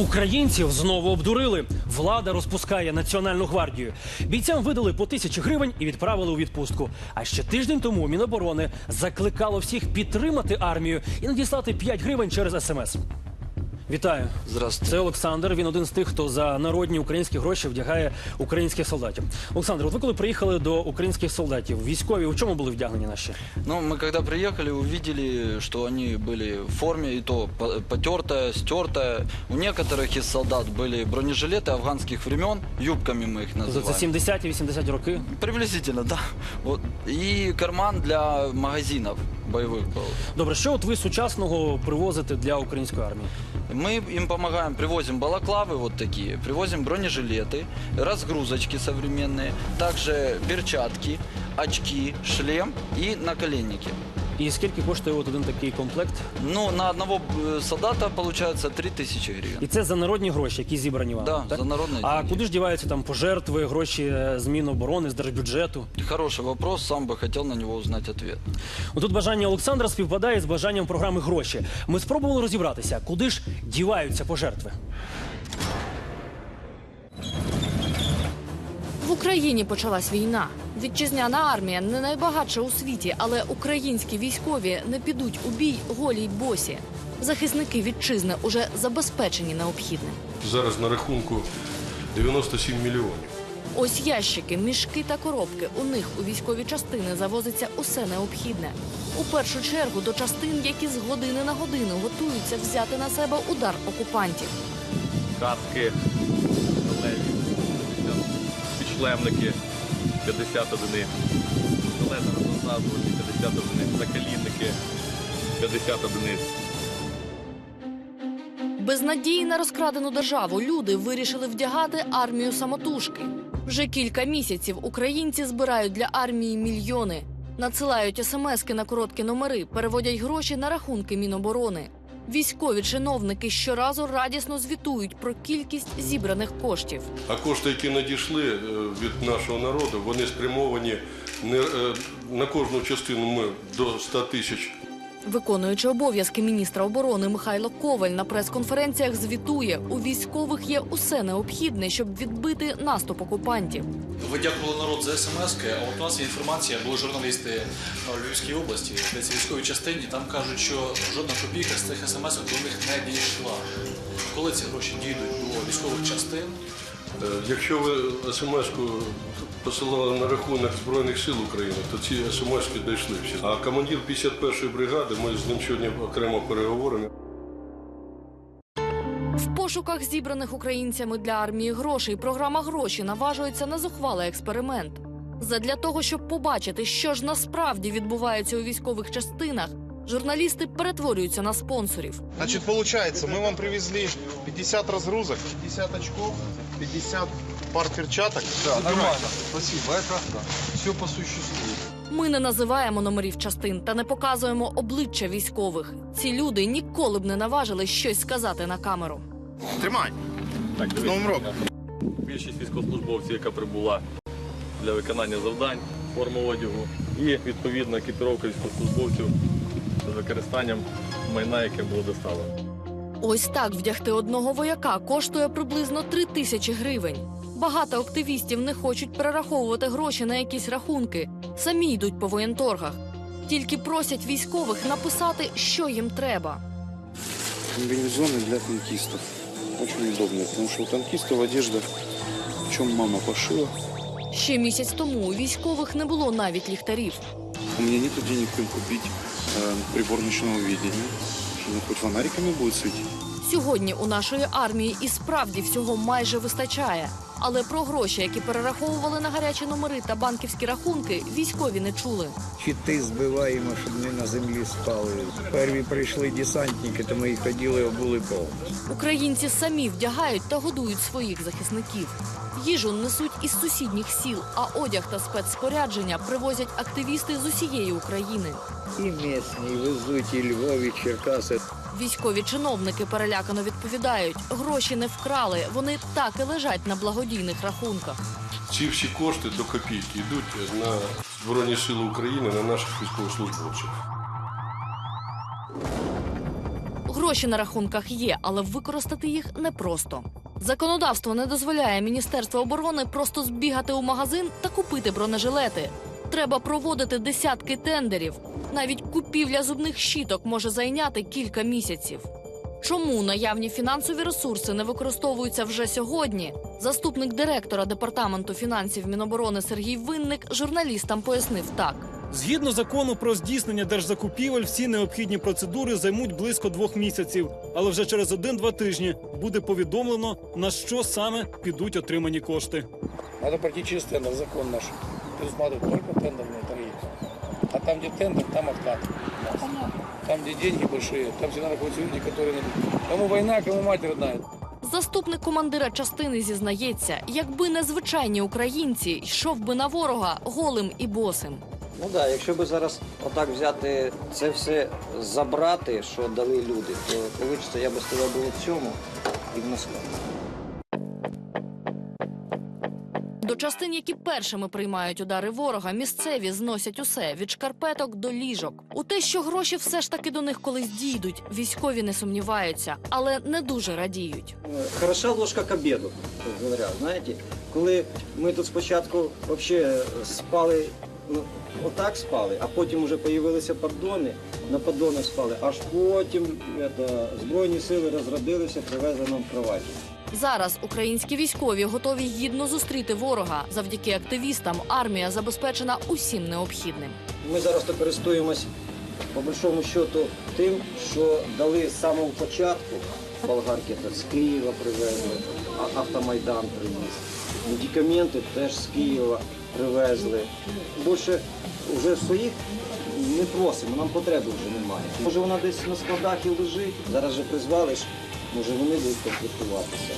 Українців знову обдурили. Влада розпускає національну гвардію. Бійцям видали по тисячі гривень і відправили у відпустку. А ще тиждень тому Міноборони закликало всіх підтримати армію і надіслати 5 гривень через смс. Вітаю. Здравствуйте. Це Олександр. Він один з тих, хто за народні українські гроші вдягає українських солдатів. Олександр, от ви коли приїхали до українських солдатів, військові у чому були вдягнені наші? Ну, мы когда приехали, увидели, что они были в форме, и то по- потертая, стертая. У некоторых из солдат были бронежилеты афганских времен, юбками мы их Тобто це называем. 70-80 роки. Приблизительно, да. Вот. И карман для магазинов боевых был. Добре, що от ви сучасного привозите для української армії? Мы им помогаем, привозим балаклавы вот такие, привозим бронежилеты, разгрузочки современные, также перчатки, очки, шлем и наколенники. І скільки коштує от один такий комплект? Ну, на одного э, солдата получается 3000 гривен. І це за народні гроші, які зібрані вам. Да, так? за народні А деньги. куди ж діваються там пожертви, гроші е, з Міноборони, з держбюджету? Хороший вопрос, сам бы хотел на него узнать ответ. Ну, Тут бажання Олександра співпадає з бажанням програми гроші. Ми спробували розібратися, куди ж діваються пожертви. В Україні почалась війна. Вітчизняна армія не найбагатша у світі, але українські військові не підуть у бій голі й босі. Захисники вітчизни уже забезпечені необхідним. Зараз на рахунку 97 мільйонів. Ось ящики, мішки та коробки. У них у військові частини завозиться усе необхідне. У першу чергу до частин, які з години на годину готуються взяти на себе удар окупантів. каски, підшлемники 50 одиниць, жилети розназавлені 50 одиниць, накалінники 50 одиниць. Без надії на розкрадену державу люди вирішили вдягати армію самотужки. Вже кілька місяців українці збирають для армії мільйони, надсилають смски на короткі номери, переводять гроші на рахунки Міноборони. Військові чиновники щоразу радісно звітують про кількість зібраних коштів. А кошти, які надійшли е, від нашого народу, вони спрямовані е, на кожну частину ми до 100 тисяч. Виконуючи обов'язки міністра оборони Михайло Коваль на прес-конференціях звітує, у військових є усе необхідне, щоб відбити наступ окупантів. Ви дякували народ за смски, а от у нас є інформація, були журналісти в Львівській області, де ці військовій частині, там кажуть, що жодна копійка з цих смс до них не дійшла. Коли ці гроші дійдуть до військових частин, Е, Якщо ви смс-ку посилали на рахунок Збройних сил України, то ці смс-ки дійшли всі. А командир 51-ї бригади, ми з ним сьогодні окремо переговоримо. В пошуках зібраних українцями для армії грошей програма гроші наважується на зухвалий експеримент. Задля того, щоб побачити, що ж насправді відбувається у військових частинах, журналісти перетворюються на спонсорів. Значит, получается, мы вам привезли 50 разгрузок, 50 очков, 50 пар перчаток. Да, нормально. Спасибо. Это все по существу. Ми не називаємо номерів частин та не показуємо обличчя військових. Ці люди ніколи б не наважили щось сказати на камеру. Тримай. Так, З Новим роком. Більшість військовослужбовців, яка прибула для виконання завдань, форму одягу і відповідно екіпіровка військовослужбовців з використанням майна, яке було доставлено. Ось так вдягти одного вояка коштує приблизно три тисячі гривень. Багато активістів не хочуть перераховувати гроші на якісь рахунки, самі йдуть по воєнторгах. Тільки просять військових написати, що їм треба. Комбинезоны для танкистов. Очень удобно, потому что у танкистов одежда, в чем мама пошила. Ще місяць тому у військових не було навіть ліхтарів. У меня нет денег им купить э, прибор ночного видения. Что, ну, хоть фонариками будуть світі. Сьогодні у нашої армії і справді всього майже вистачає. Але про гроші, які перераховували на гарячі номери та банківські рахунки, військові не чули. Щити збиваємо, щоб не на землі спали. Перві прийшли десантники, то ми їх ходили, обули повністю. Українці самі вдягають та годують своїх захисників. Їжу несуть із сусідніх сіл, а одяг та спецспорядження привозять активісти з усієї України. І місні, везуть, і Львов, і Черкаси. Військові чиновники перелякано відповідають: гроші не вкрали, вони так і лежать на благодійних рахунках. Ці всі кошти до копійки йдуть на Збройні Сили України, на наших військовослужбовців. Гроші на рахунках є, але використати їх непросто. Законодавство не дозволяє Міністерству оборони просто збігати у магазин та купити бронежилети. Треба проводити десятки тендерів. Навіть купівля зубних щіток може зайняти кілька місяців. Чому наявні фінансові ресурси не використовуються вже сьогодні? Заступник директора департаменту фінансів Міноборони Сергій Винник журналістам пояснив так. Згідно закону про здійснення держзакупівель, всі необхідні процедури займуть близько двох місяців, але вже через один-два тижні буде повідомлено на що саме підуть отримані кошти. Надо пройти через тендер, закон наш. Предусматривает только тендерные торги. А там, где тендер, там откат. Там, где деньги большие, там всегда находятся люди, которые... Кому война, кому мать родная. Заступник командира частини зізнається, якби не звичайні українці, йшов би на ворога голим і босим. Ну так, да, якщо би зараз отак взяти це все забрати, що дали люди, то вийде, я би сказав, було в цьому і в Москві. Частин, які першими приймають удари ворога, місцеві зносять усе від шкарпеток до ліжок. У те, що гроші все ж таки до них колись дійдуть, військові не сумніваються, але не дуже радіють. Хороша ложка к обіду, як говорять, знаєте. Коли ми тут спочатку взагалі спали, ну, отак спали, а потім вже з'явилися поддони, на поддонах спали, аж потім это, Збройні сили розродилися, привезли нам кроваті. Зараз українські військові готові гідно зустріти ворога. Завдяки активістам армія забезпечена усім необхідним. Ми зараз то користуємось по большому счету тим, що дали з самого початку болгарки то з Києва привезли, автомайдан привіз. Медикаменти теж з Києва привезли. Більше вже своїх не просимо, нам потреби вже немає. Може вона десь на складах і лежить. Зараз же призвали може вони будуть комплектуватися.